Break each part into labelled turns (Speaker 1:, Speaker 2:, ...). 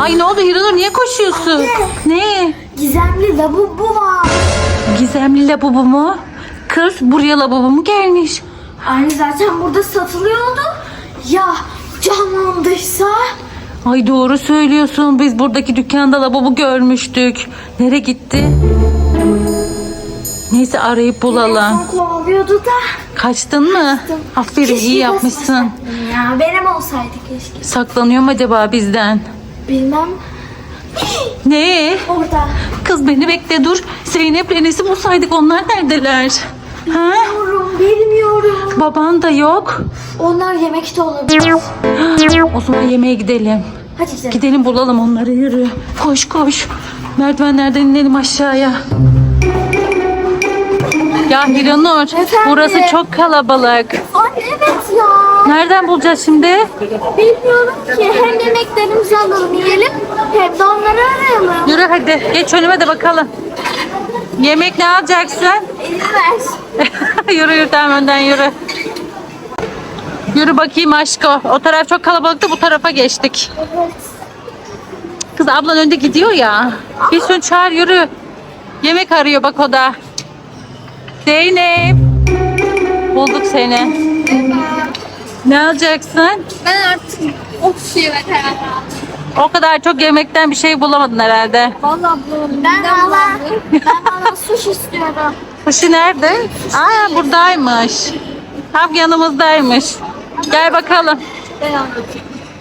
Speaker 1: Ay ne oldu Hiranur niye koşuyorsun? Ne?
Speaker 2: Gizemli lavabo var.
Speaker 1: Gizemli lavabo mu? Kız buraya lavabo mu gelmiş?
Speaker 2: Aynı zaten burada satılıyordu. Ya canlandıysa?
Speaker 1: Ay doğru söylüyorsun. Biz buradaki dükkanda lavabo görmüştük. Nereye gitti? Neyse arayıp bulalım.
Speaker 2: Son kovalıyordu da.
Speaker 1: Kaçtın mı? Aferin
Speaker 2: Keşke
Speaker 1: iyi yapmışsın.
Speaker 2: Ya benim olsaydı keşke.
Speaker 1: Saklanıyor mu acaba bizden?
Speaker 2: Bilmem.
Speaker 1: Ne?
Speaker 2: Orada.
Speaker 1: Kız beni bekle dur. Zeynep'le Enes'i bulsaydık onlar neredeler? Ha?
Speaker 2: Bilmiyorum, bilmiyorum.
Speaker 1: Baban da yok.
Speaker 2: Onlar yemekte olabilir.
Speaker 1: O zaman yemeğe gidelim.
Speaker 2: Hadi gidelim.
Speaker 1: Gidelim bulalım onları yürü. Koş koş. Merdivenlerden inelim aşağıya. Ya Hiranur burası çok kalabalık. Nereden bulacağız şimdi?
Speaker 2: Bilmiyorum ki. Hem yemeklerimizi alalım yiyelim. Hem de onları arayalım.
Speaker 1: Yürü hadi geç önüme de bakalım. Yemek ne alacaksın?
Speaker 2: Elini ver.
Speaker 1: yürü yürü tamam önden yürü. Yürü bakayım aşko. O taraf çok kalabalıktı bu tarafa geçtik.
Speaker 2: Evet.
Speaker 1: Kız ablan önde gidiyor ya. Bir sürü çağır yürü. Yemek arıyor bak o da. Zeynep. Bulduk seni. Ne alacaksın?
Speaker 2: Ben artık of şey veteran.
Speaker 1: O kadar çok yemekten bir şey bulamadın herhalde.
Speaker 2: Valla bu. Ben valla. ben valla suş istiyorum.
Speaker 1: Sushi nerede? Aa buradaymış. Tam yanımızdaymış. Gel bakalım.
Speaker 2: Ben aldım.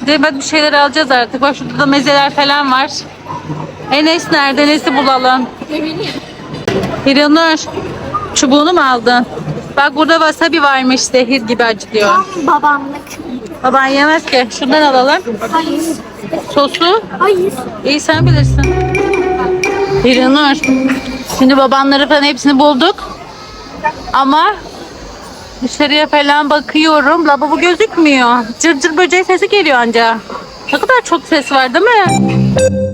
Speaker 1: Demet bir şeyler alacağız artık. Bak şurada da mezeler falan var. Enes nerede? Enes'i bulalım.
Speaker 2: Ne bileyim.
Speaker 1: Çubuğunu mu aldın? Bak burada wasabi varmış. Zehir gibi acıtıyor.
Speaker 2: Tam babamlık.
Speaker 1: Baban yemez ki. Şundan alalım.
Speaker 2: Hayır.
Speaker 1: Sosu.
Speaker 2: Hayır.
Speaker 1: İyi sen bilirsin. Hiranur. Şimdi babanları falan hepsini bulduk. Ama dışarıya falan bakıyorum. Lavabo gözükmüyor. Cır cır böceği sesi geliyor anca. Ne kadar çok ses var değil mi?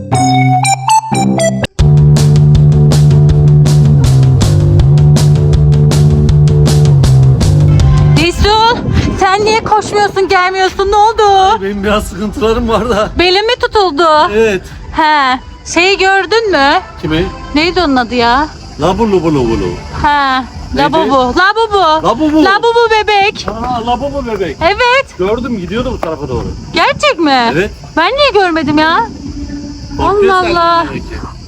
Speaker 1: Sen niye koşmuyorsun gelmiyorsun ne oldu?
Speaker 3: Benim biraz sıkıntılarım var da.
Speaker 1: Belin mi tutuldu?
Speaker 3: Evet.
Speaker 1: He. Şeyi gördün mü?
Speaker 3: Kimi?
Speaker 1: Neydi onun adı ya?
Speaker 3: Labulu bulu bulu.
Speaker 1: He.
Speaker 3: Neydi?
Speaker 1: Labubu. Labubu.
Speaker 3: Labubu.
Speaker 1: Labubu bebek.
Speaker 3: Aa labubu bebek.
Speaker 1: Evet.
Speaker 3: Gördüm gidiyordu bu tarafa doğru.
Speaker 1: Gerçek mi?
Speaker 3: Evet.
Speaker 1: Ben niye görmedim ya?
Speaker 3: Korkuyor
Speaker 1: Allah Allah.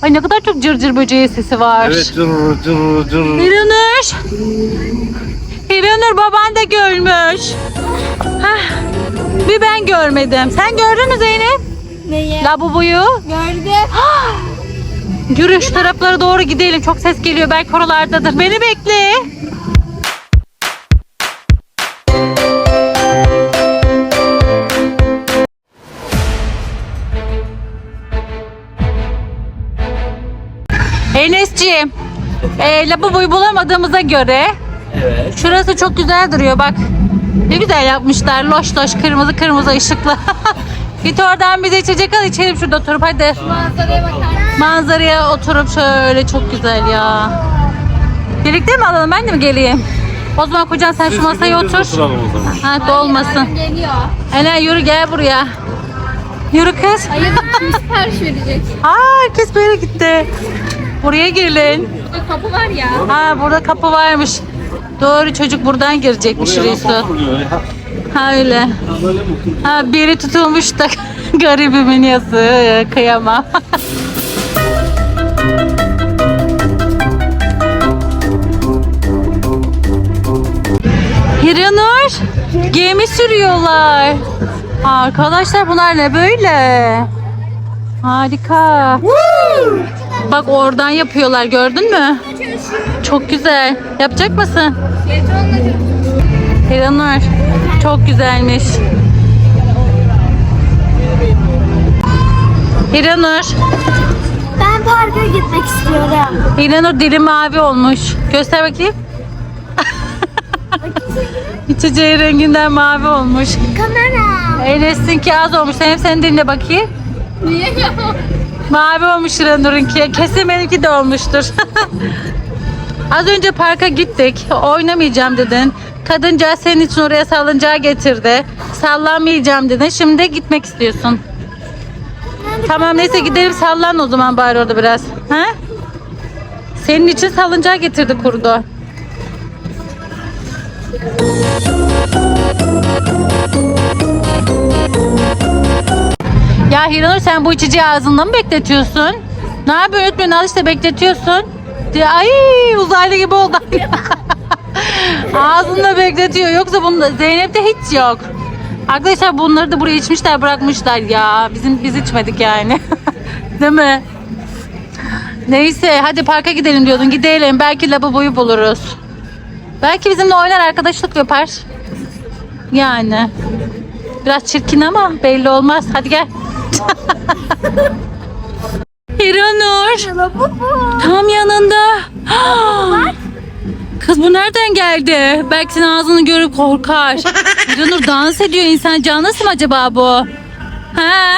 Speaker 1: Ay ne kadar çok cırcır böceği sesi var.
Speaker 3: Evet cır cır cır.
Speaker 1: İranur. İranur baban da görmüş. Hah. Bir ben görmedim. Sen gördün mü Zeynep?
Speaker 2: Neyi?
Speaker 1: Labubuyu.
Speaker 2: Gördüm.
Speaker 1: Yürü şu taraflara doğru gidelim. Çok ses geliyor. Belki oralardadır. Beni bekle. Enes'ciğim. E, lavaboyu bulamadığımıza göre
Speaker 3: Evet.
Speaker 1: şurası çok güzel duruyor bak. Ne güzel yapmışlar. Loş loş kırmızı kırmızı ışıklı. Git oradan bize içecek al içelim şurada oturup hadi.
Speaker 2: Manzaraya bakar.
Speaker 1: Manzaraya oturup şöyle çok güzel ya. Birlikte mi alalım ben de mi geleyim? O zaman kocan sen şu masaya otur. Ha dolmasın.
Speaker 2: Geliyor.
Speaker 1: Ene yürü gel buraya. Yürü kız.
Speaker 2: Hayır sipariş verecek?
Speaker 1: Aa herkes böyle gitti. Buraya gelin.
Speaker 2: Burada kapı var ya.
Speaker 1: Ha burada kapı varmış. Doğru çocuk buradan girecekmiş
Speaker 3: ya?
Speaker 1: Ha öyle.
Speaker 3: Ha,
Speaker 1: biri tutulmuş da garibimin yazığı kıyamam. Hiranur gemi sürüyorlar. Arkadaşlar bunlar ne böyle? Harika. Bak oradan yapıyorlar gördün mü? Çok güzel. Yapacak mısın? Hiranur çok güzelmiş. Hiranur.
Speaker 2: Ben parka gitmek istiyorum.
Speaker 1: Hiranur dili mavi olmuş. Göster bakayım. İçeceği renginden mavi olmuş.
Speaker 2: Kamera.
Speaker 1: Enes'inki az olmuş. Sen senin diline bakayım.
Speaker 2: Niye ya?
Speaker 1: Mavi olmuş Hiranur'unki. Kesin benimki de olmuştur. Az önce parka gittik. Oynamayacağım dedin. Kadıncağız senin için oraya salıncağı getirdi. Sallanmayacağım dedin. Şimdi gitmek istiyorsun. Tamam neyse gidelim sallan o zaman bari orada biraz. Ha? Senin için salıncağı getirdi kurdu. Ya Hiranur sen bu içeceği ağzında mı bekletiyorsun? Ne yapıyorsun Ötmen al işte bekletiyorsun. Ay uzaylı gibi oldu. Ağzında bekletiyor. Yoksa bunda Zeynep'te hiç yok. Arkadaşlar bunları da buraya içmişler bırakmışlar ya. Bizim biz içmedik yani. Değil mi? Neyse hadi parka gidelim diyordun. Gidelim. Belki lavaboyu buluruz. Belki bizimle oynar arkadaşlık yapar. Yani. Biraz çirkin ama belli olmaz. Hadi gel. İranur.
Speaker 2: Lavabo.
Speaker 1: Tam yanında. Kız bu nereden geldi? Belki senin ağzını görüp korkar. İranur dans ediyor insan canlısı mı acaba bu? Ha?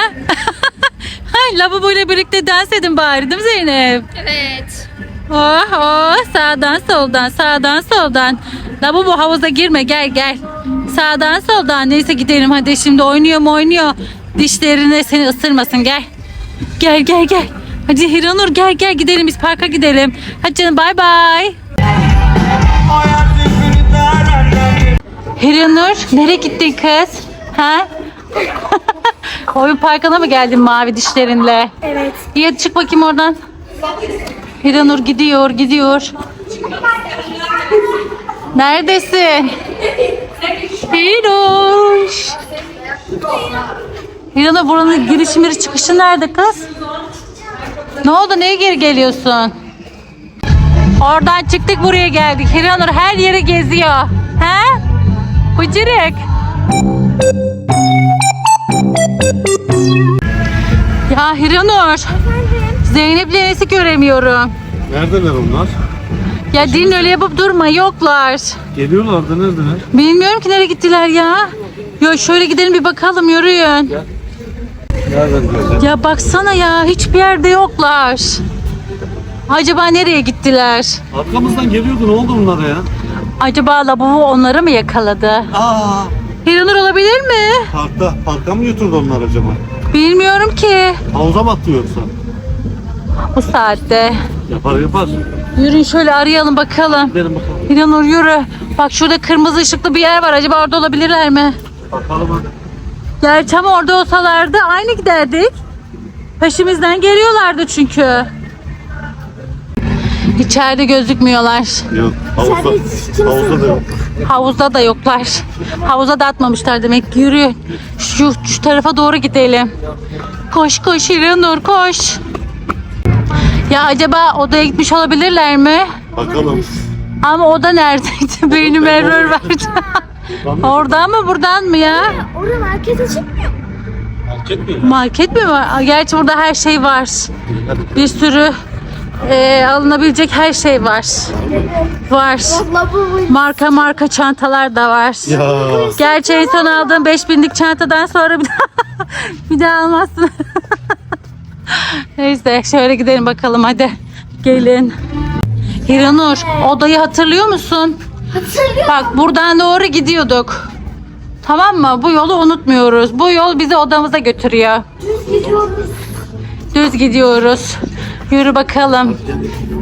Speaker 1: Hay lavabo ile birlikte dans edin bari değil mi Zeynep?
Speaker 2: Evet.
Speaker 1: Oh oh sağdan soldan sağdan soldan. Lavabo havuza girme gel gel. Sağdan soldan neyse gidelim hadi şimdi oynuyor mu oynuyor. Dişlerine seni ısırmasın gel. Gel gel gel. Hadi Hiranur gel gel gidelim biz parka gidelim. Hadi canım bay bay. Hiranur nereye gittin kız? Ha? Oyun parkına mı geldin mavi dişlerinle?
Speaker 2: Evet.
Speaker 1: İyi hadi çık bakayım oradan. Hiranur gidiyor gidiyor. Neredesin? Hiranur. Hiranur buranın girişi miri çıkışı nerede kız? Ne oldu neye geri geliyorsun? Oradan çıktık buraya geldik. Hiranur her yeri geziyor. He? Bıcırık. Ya Hiranur. Zeynep'le Enes'i göremiyorum.
Speaker 3: Neredeler onlar?
Speaker 1: Ya dilin öyle yapıp durma yoklar.
Speaker 3: Geliyorlar da neredeler?
Speaker 1: Bilmiyorum ki nereye gittiler ya. Ya şöyle gidelim bir bakalım yürüyün.
Speaker 3: Geleceğim?
Speaker 1: Ya baksana ya hiçbir yerde yoklar. Acaba nereye gittiler?
Speaker 3: Arkamızdan geliyordu ne oldu bunlara ya?
Speaker 1: Acaba lavabo onları mı yakaladı?
Speaker 3: Aa,
Speaker 1: Hiranur olabilir mi?
Speaker 3: parkta, parka mı götürdü onlar acaba?
Speaker 1: Bilmiyorum ki.
Speaker 3: Havuza mı attı yoksa?
Speaker 1: Bu saatte.
Speaker 3: Yapar yapar.
Speaker 1: Yürüyün şöyle arayalım bakalım.
Speaker 3: Gidelim bakalım.
Speaker 1: Hiranur yürü. Bak şurada kırmızı ışıklı bir yer var. Acaba orada olabilirler mi?
Speaker 3: Bakalım hadi.
Speaker 1: Gerçi ama orada olsalardı aynı giderdik. Peşimizden geliyorlardı çünkü. İçeride gözükmüyorlar.
Speaker 3: Yok, havuzda, havuzda da yok.
Speaker 1: Havuzda da yoklar. Havuza da atmamışlar demek. ki. Yürü. Şu, şu tarafa doğru gidelim. Koş koş İranur koş. Ya acaba odaya gitmiş olabilirler mi?
Speaker 3: Bakalım.
Speaker 1: Ama oda neredeydi? Beynim error verdi. Oradan mı buradan mı ya?
Speaker 2: Orada market açılmıyor.
Speaker 3: Market mi?
Speaker 1: Market mi var? Gerçi burada her şey var. Bir sürü e, alınabilecek her şey var. Var. Marka marka çantalar da var.
Speaker 3: Ya.
Speaker 1: Gerçi en son aldığım 5000'lik çantadan sonra bir daha, bir daha almazsın. Neyse şöyle gidelim bakalım hadi. Gelin. Hiranur odayı hatırlıyor musun?
Speaker 2: Hatırlıyorum.
Speaker 1: Bak buradan doğru gidiyorduk. Tamam mı? Bu yolu unutmuyoruz. Bu yol bizi odamıza götürüyor.
Speaker 2: Düz gidiyoruz.
Speaker 1: Düz gidiyoruz. Yürü bakalım.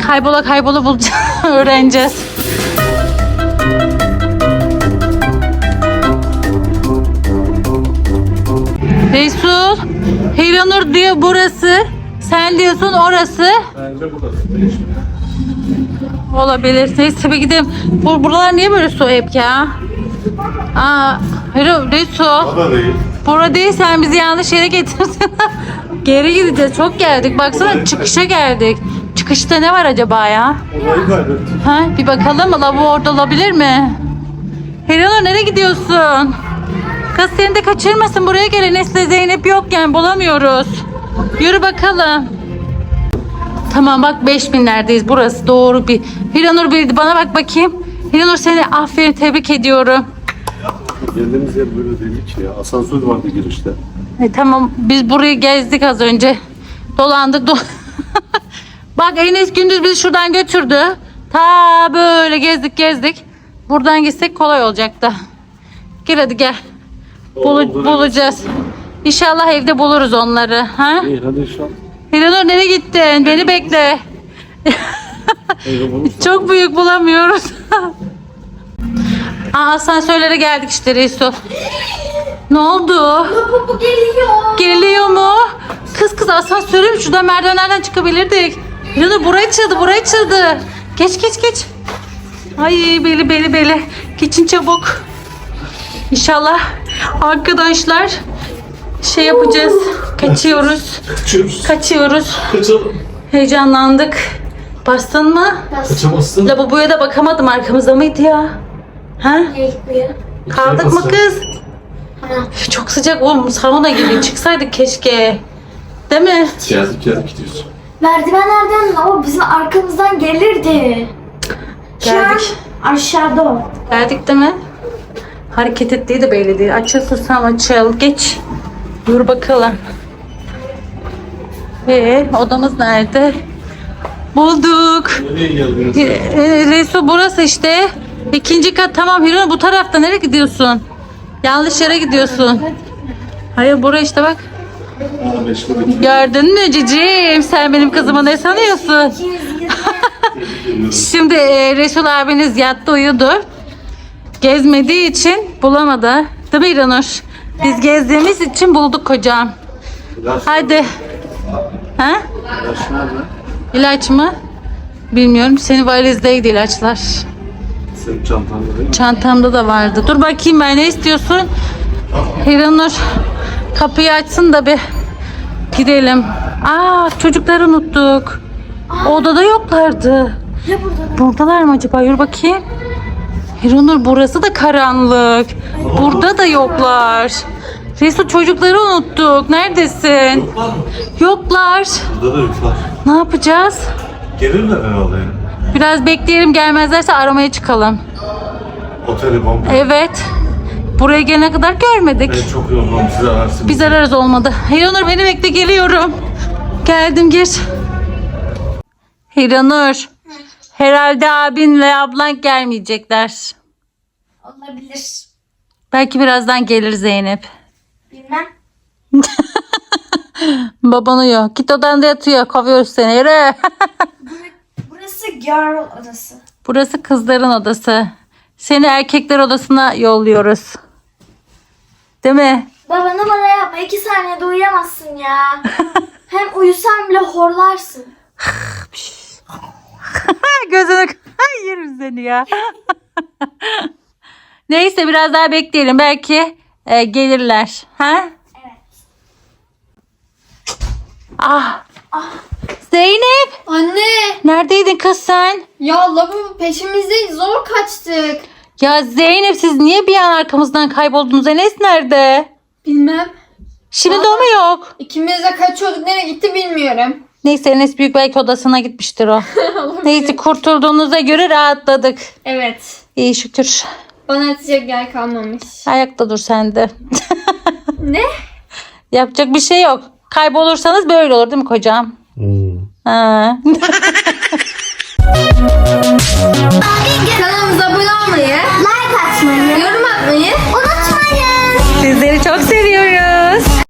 Speaker 1: Kaybola kaybola bulacağız. Öğreneceğiz. Resul, Hiranur diyor burası. Sen diyorsun orası.
Speaker 3: Bence burası.
Speaker 1: Olabilir. Neyse bir gidelim. Bu, buralar niye böyle su hep ya? Aa, Hiro, Resul.
Speaker 3: Baba değil.
Speaker 1: Bura değil sen bizi yanlış yere getirdin. Geri gideceğiz. Çok geldik. Baksana çıkışa geldik. Çıkışta ne var acaba ya? Ha, bir bakalım mı? Lavabo orada olabilir mi? Helanur nereye gidiyorsun? Kız seni de kaçırmasın. Buraya gel. Enes'le Zeynep yokken bulamıyoruz. Yürü bakalım. Tamam bak 5000'lerdeyiz. Burası doğru bir. Hiranur bildi. Bana bak bakayım. Hiranur seni aferin tebrik ediyorum.
Speaker 3: Geldiğimiz yer böyle değil ki ya. Asansör vardı girişte.
Speaker 1: E, tamam biz burayı gezdik az önce. Dolandık do Bak Enes gündüz bizi şuradan götürdü. Ta böyle gezdik gezdik. Buradan gitsek kolay olacaktı. Gel hadi gel. Bulu- bulacağız. İnşallah evde buluruz onları. Ha?
Speaker 3: İyi hadi inşallah.
Speaker 1: Hiranur nereye gittin? Beni bekle. Çok büyük bulamıyoruz. Aa, asansörlere geldik işte Resul. Ne oldu?
Speaker 2: Bu geliyor.
Speaker 1: Geliyor mu? Kız kız asansöre mi? Şuradan merdivenlerden çıkabilirdik. Hiranur burayı çıldı burayı çıldı. Geç geç geç. Ay beli beli beli. Geçin çabuk. İnşallah arkadaşlar şey yapacağız. Kaçıyoruz.
Speaker 3: Kaçıyoruz.
Speaker 1: Kaçıyoruz.
Speaker 3: Kaçalım.
Speaker 1: Heyecanlandık. Bastın mı?
Speaker 3: Kaçamazsın.
Speaker 1: Lavaboya da bakamadım arkamızda mıydı ya? Ha?
Speaker 2: Geliyor.
Speaker 1: Kaldık mı kız? Üf, Çok sıcak oğlum sauna gibi çıksaydık keşke. Değil mi?
Speaker 3: Geldik geldik gidiyoruz.
Speaker 2: Merdivenlerden o bizim arkamızdan gelirdi. Şu an
Speaker 1: Geldik.
Speaker 2: aşağıda o.
Speaker 1: Geldik değil mi? Hareket ettiği de belli değil. Açıl susam açıl. Geç. Dur bakalım. Ee, odamız nerede? Bulduk.
Speaker 3: Nereye geldiniz?
Speaker 1: E, e, Resul burası işte. İkinci kat tamam Hiron bu tarafta nereye gidiyorsun? Yanlış yere gidiyorsun. Hayır buraya işte bak. Gördün mü cicim? Sen benim kızıma ne sanıyorsun? Şimdi e, Resul abiniz yattı uyudu. Gezmediği için bulamadı. Değil mi İranur? Biz gezdiğimiz için bulduk kocam.
Speaker 3: İlaç,
Speaker 1: Hadi. Ha?
Speaker 3: ilaç nerede?
Speaker 1: İlaç mı? Bilmiyorum. Senin valizdeydi ilaçlar.
Speaker 3: Senin çantanda değil mi?
Speaker 1: Çantamda da vardı. Dur bakayım ben ne istiyorsun? Hiranur kapıyı açsın da bir gidelim. Aa çocukları unuttuk. Odada yoklardı.
Speaker 2: Ne burada?
Speaker 1: Buradalar mı acaba? Yürü bakayım. Hiranur burası da karanlık. Burada da yoklar. Resul çocukları unuttuk. Neredesin?
Speaker 3: Yoklar mı?
Speaker 1: Yoklar.
Speaker 3: Burada da yoklar.
Speaker 1: Ne yapacağız?
Speaker 3: Gelirler herhalde.
Speaker 1: Biraz bekleyelim gelmezlerse aramaya çıkalım.
Speaker 3: Oteli bomba.
Speaker 1: Evet. Buraya gelene kadar görmedik.
Speaker 3: Ben çok yorgunum size ararsınız.
Speaker 1: Biz ararız olmadı. Hiranur beni bekle geliyorum. Geldim gir. Hiranur. Herhalde abinle ablan gelmeyecekler.
Speaker 2: Olabilir.
Speaker 1: Belki birazdan gelir Zeynep.
Speaker 2: Bilmem.
Speaker 1: Baban uyuyor. Git odanda yatıyor. Kovuyoruz seni. Yürü.
Speaker 2: Burası girl odası.
Speaker 1: Burası kızların odası. Seni erkekler odasına yolluyoruz. Değil mi?
Speaker 2: Baba numara yapma. iki saniyede uyuyamazsın ya. Hem uyusan bile horlarsın.
Speaker 1: Gözünü yerim seni ya. Neyse biraz daha bekleyelim. Belki e, gelirler. Ha?
Speaker 2: Evet.
Speaker 1: Ah. Zeynep.
Speaker 4: Anne
Speaker 1: Neredeydin kız sen?
Speaker 4: ya lavabo peşimizde zor kaçtık.
Speaker 1: Ya Zeynep siz niye bir an arkamızdan kayboldunuz? Enes nerede?
Speaker 4: Bilmem.
Speaker 1: Şimdi de o mu yok?
Speaker 4: İkimiz de kaçıyorduk nereye gitti bilmiyorum.
Speaker 1: Neyse Enes Büyük belki odasına gitmiştir o. Neyse kurtulduğunuza göre rahatladık.
Speaker 4: Evet.
Speaker 1: İyi şükür.
Speaker 4: Bana atacak yer kalmamış.
Speaker 1: Ayakta dur sen de.
Speaker 4: ne?
Speaker 1: Yapacak bir şey yok. Kaybolursanız böyle olur değil mi kocam?
Speaker 3: Hmm.
Speaker 1: Ha.
Speaker 4: Kanalımıza abone olmayı,
Speaker 2: like atmayı,
Speaker 4: yorum atmayı unutmayın. Sizleri çok seviyoruz.